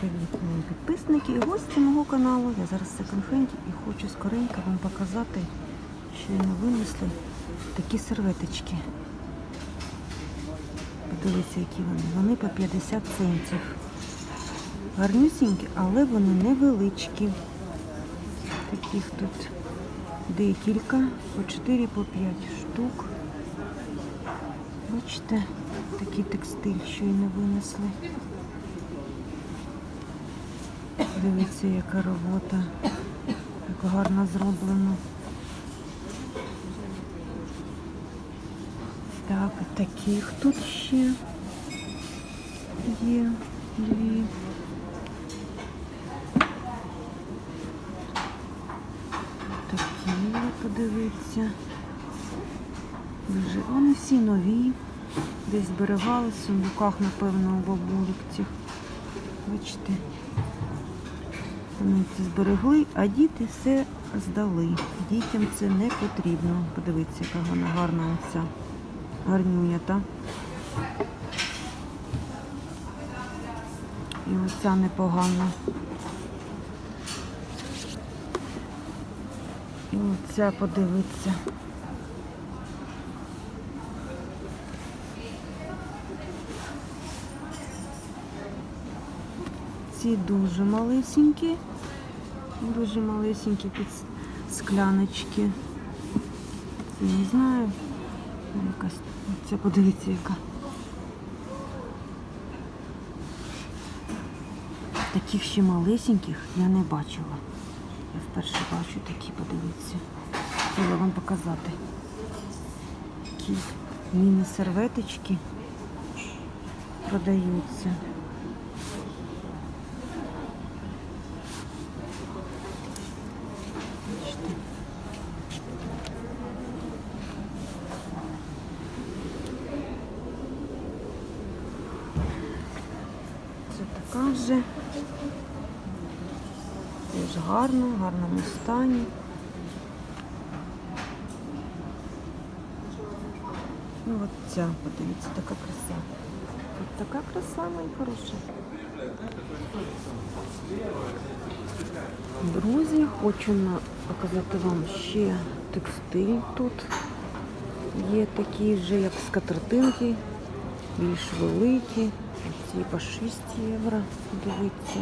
Привіт, мої підписники і гості мого каналу. Я зараз в секонд-хенді і хочу скоренько вам показати, що я винесли такі серветочки. Подивіться, які вони. Вони по 50 центів. Гарнюсінькі, але вони невеличкі. Таких тут декілька, по 4 по 5 штук. Бачите, такий текстиль щойно винесли. Дивіться, яка робота, як гарно зроблено. Так, таких тут ще є дві. Такі, подивіться. Дуже, вони всі нові. Десь зберігались в сундуках, напевно, у бабулік цих. Бачите. Вони це зберегли, а діти все здали. Дітям це не потрібно. Подивіться, яка вона гарна оця гарнюня, та? І оця непогана. І оця подивиться. Ці дуже малесенькі, дуже малесенькі під скляночки. Це не знаю. Якась. Це подивіться яка. Таких ще малесеньких я не бачила. Я вперше бачу такі, подивіться. Хотіла вам показати. Такі міні-серветочки продаються. Бачите. Це така вже. Теж гарно, в гарному стані. Ну от ця, подивіться, така краса. От така краса, мої хороші. Друзі, хочу показати вам ще текстиль тут. Є такі вже, як скатертинки, більш великі. Ці по 6 євро. Дивіться.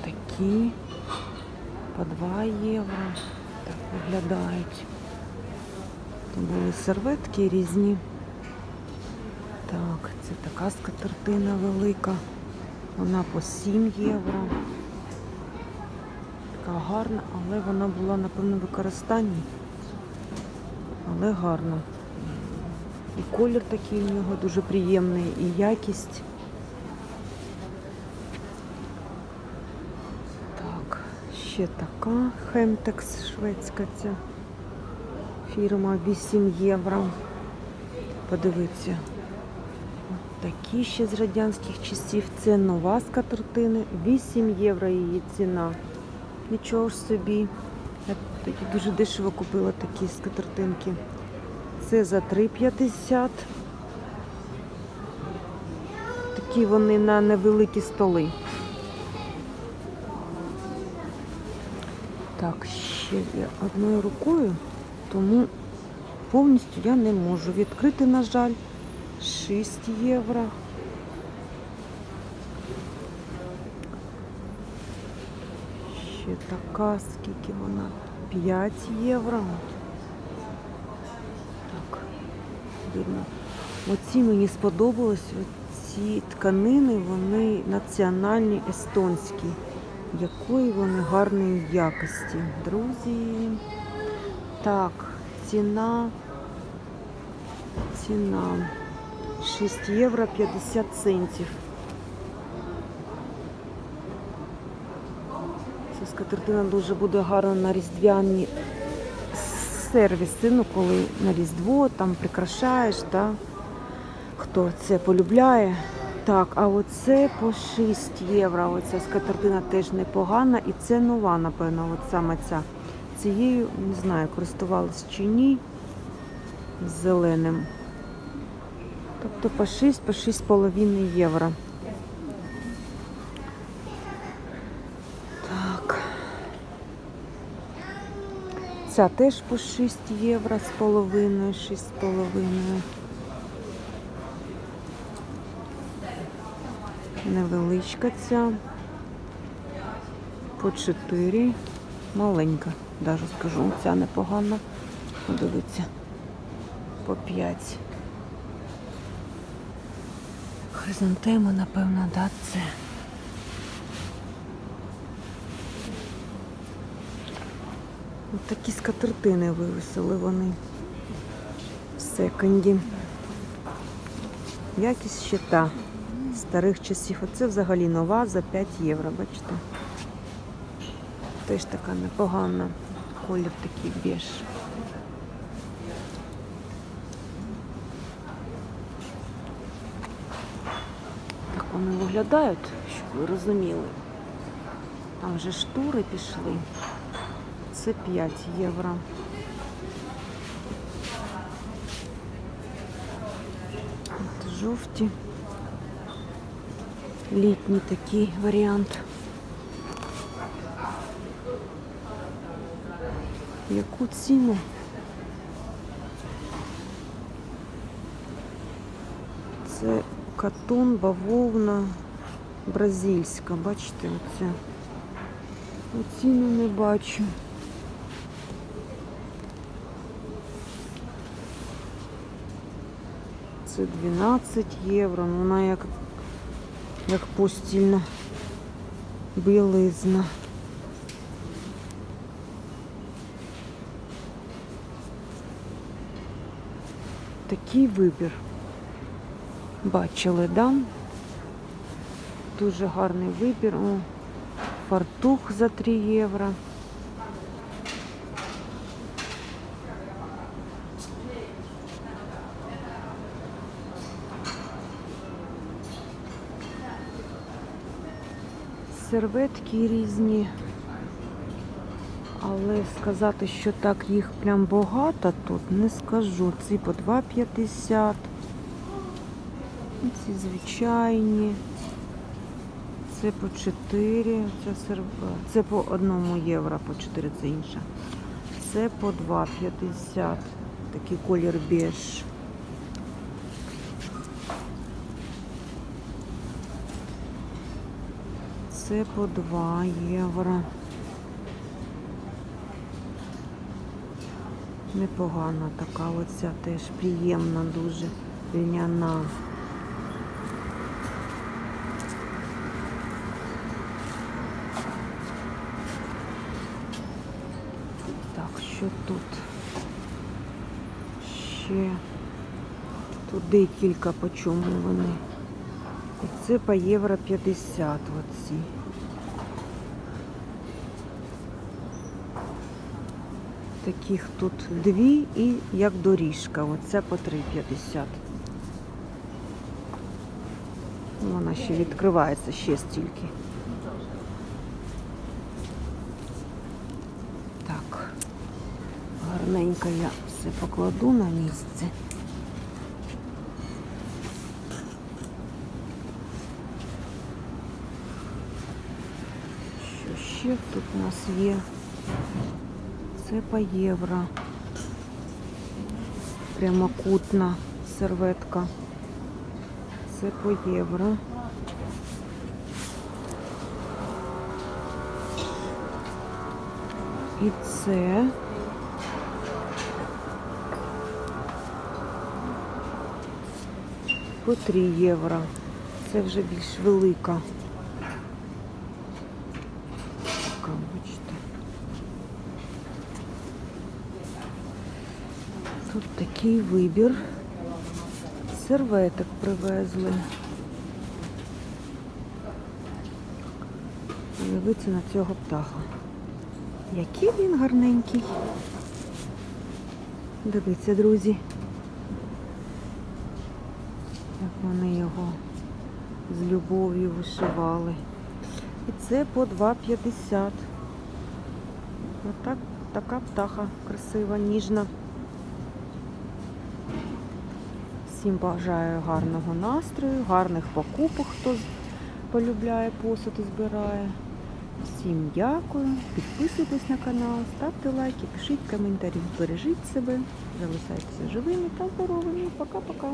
Такі по 2 євро. Так виглядають. Тут були серветки різні. Так, це така скатертина велика. Вона по 7 євро. Така гарна, але вона була, напевно, в використанні. Але гарна. І колір такий у нього дуже приємний, і якість. Так, ще така Хемтекс шведська ця фірма 8 євро. Подивіться. Такі ще з радянських часів. Це нова скатертина. 8 євро її ціна. Нічого ж собі. Я тоді дуже дешево купила такі скатертинки. Це за 3,50. Такі вони на невеликі столи. Так, ще я одною рукою, тому повністю я не можу відкрити, на жаль, 6 євро. Ще така, скільки вона? 5 євро. Так, видно. Оці мені сподобались, ці тканини, вони національні естонські. Якої вони гарної якості. Друзі. Так, ціна. Ціна 6 євро 50 центів. Ця скатертина дуже буде гарна на різдвяні сервіси, ну коли на Різдво там прикрашаєш, да? хто це полюбляє. Так, а оце по 6 євро. Оця скатертина теж непогана. І це нова, напевно, от саме ця. Цією, не знаю, користувалась чи ні. Зеленим. Тобто по 6, по 6,5 євро. Так. Ця теж по 6 євро з половиною, 6 з половиною. Невеличка ця. По 4. Маленька, даже скажу. Ця непогана. Подивіться. По 5. Хризантеми, напевно, да, це. Ось такі скатертини вивісили вони в секонді. Якість ще та старих часів. Оце взагалі нова за 5 євро, бачите? Теж така непогана. Колір такий беж. Так вони виглядають, щоб ви розуміли. Там вже штури пішли. Це 5 євро. От жовті. Літній такий варіант. Яку ціну? Це катон, бавовна, бразильська. Бачите, оце. Ну, Ціну не бачу. Це 12 євро. Ну, вона як, як постільна білизна. Такий вибір. Бачили, да? Дуже гарний вибір. О, фартух за 3 євро. Серветки різні. Але сказати, що так їх прям багато тут, не скажу. Ці по 2,50. Ці звичайні. Це по 4. Це, серв... це по 1 євро, по 4 це інша. Це по 2,50. Такий колір беж. Це по 2 євро. Непогана така оця теж приємна, дуже льняна. Так, що тут? Ще тут декілька по чому вони. Це по євро 50 оці. Таких тут дві і як доріжка. Оце по 3,50. Вона ще відкривається ще стільки. Так, гарненько я все покладу на місце. Що ще тут у нас є? Це по євро. Прямокутна серветка. Це по євро. І це по 3 євро. Це вже більш велика. Така, бачите. Тут такий вибір. Серветок привезли. Дивіться на цього птаха. Який він гарненький. Дивіться, друзі. Як вони його з любов'ю вишивали. І це по 2,50. Отак, така птаха красива, ніжна. Всім бажаю гарного настрою, гарних покупок, хто полюбляє посуд і збирає. Всім дякую. Підписуйтесь на канал, ставте лайки, пишіть коментарі. Бережіть себе, залишайтеся живими та здоровими. Пока-пока.